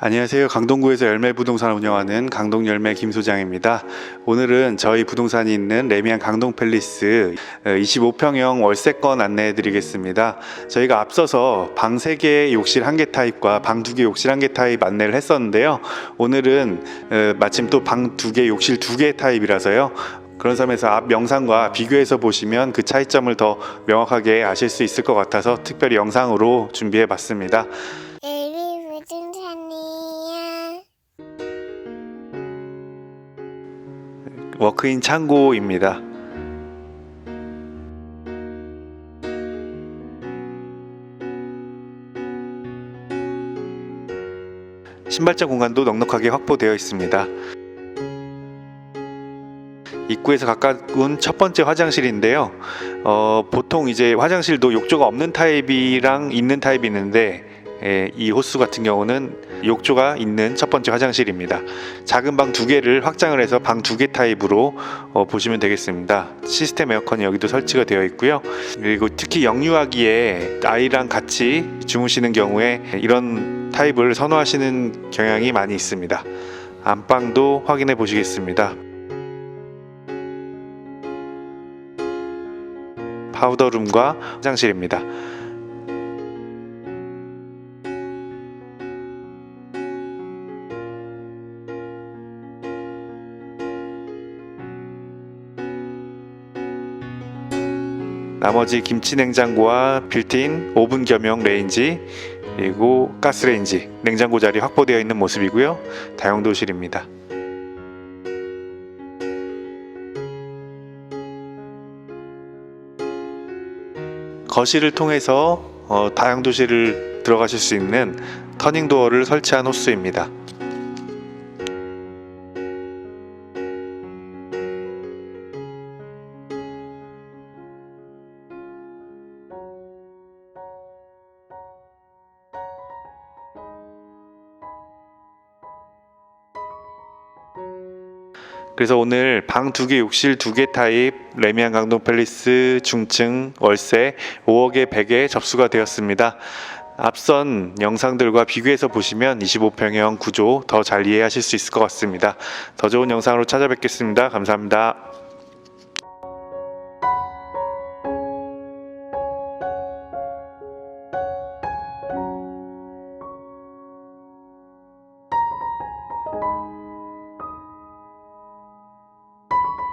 안녕하세요. 강동구에서 열매 부동산 운영하는 강동 열매 김 소장입니다. 오늘은 저희 부동산이 있는 레미안 강동 팰리스 25평형 월세권 안내해 드리겠습니다. 저희가 앞서서 방 3개 욕실 1개 타입과 방 2개 욕실 1개 타입 안내를 했었는데요. 오늘은 어, 마침 또 방 2개 욕실 2개 타입이라서요. 그런 점에서 앞 영상과 비교해서 보시면 그 차이점을 더 명확하게 아실 수 있을 것 같아서 특별히 영상으로 준비해 봤습니다. 워크인 창고입니다. 신발장 공간도 넉넉하게 확보되어 있습니다. 입구에서 가까운 첫 번째 화장실인데요. 어, 보통 이제 화장실도 욕조가 없는 타입이랑 있는 타입이 있는데 예, 이 호수 같은 경우는 욕조가 있는 첫 번째 화장실입니다. 작은 방 두 개를 확장을 해서 방 두 개 타입으로 어, 보시면 되겠습니다. 시스템 에어컨이 여기도 설치가 되어 있고요. 그리고 특히 영유아기에 아이랑 같이 주무시는 경우에 이런 타입을 선호하시는 경향이 많이 있습니다. 안방도 확인해 보시겠습니다. 파우더룸과 화장실입니다. 나머지 김치 냉장고와 빌트인 오븐 겸용 레인지 그리고 가스레인지 냉장고 자리 확보되어 있는 모습이고요. 다용도실입니다. 거실을 통해서 어, 다용도실을 들어가실 수 있는 터닝 도어를 설치한 호수입니다. 그래서 오늘 방 두 개 욕실 두 개 타입 레미안 강동 팰리스 중층 월세 5억에 100에 접수가 되었습니다. 앞선 영상들과 비교해서 보시면 25평형 구조 더 잘 이해하실 수 있을 것 같습니다. 더 좋은 영상으로 찾아뵙겠습니다. 감사합니다.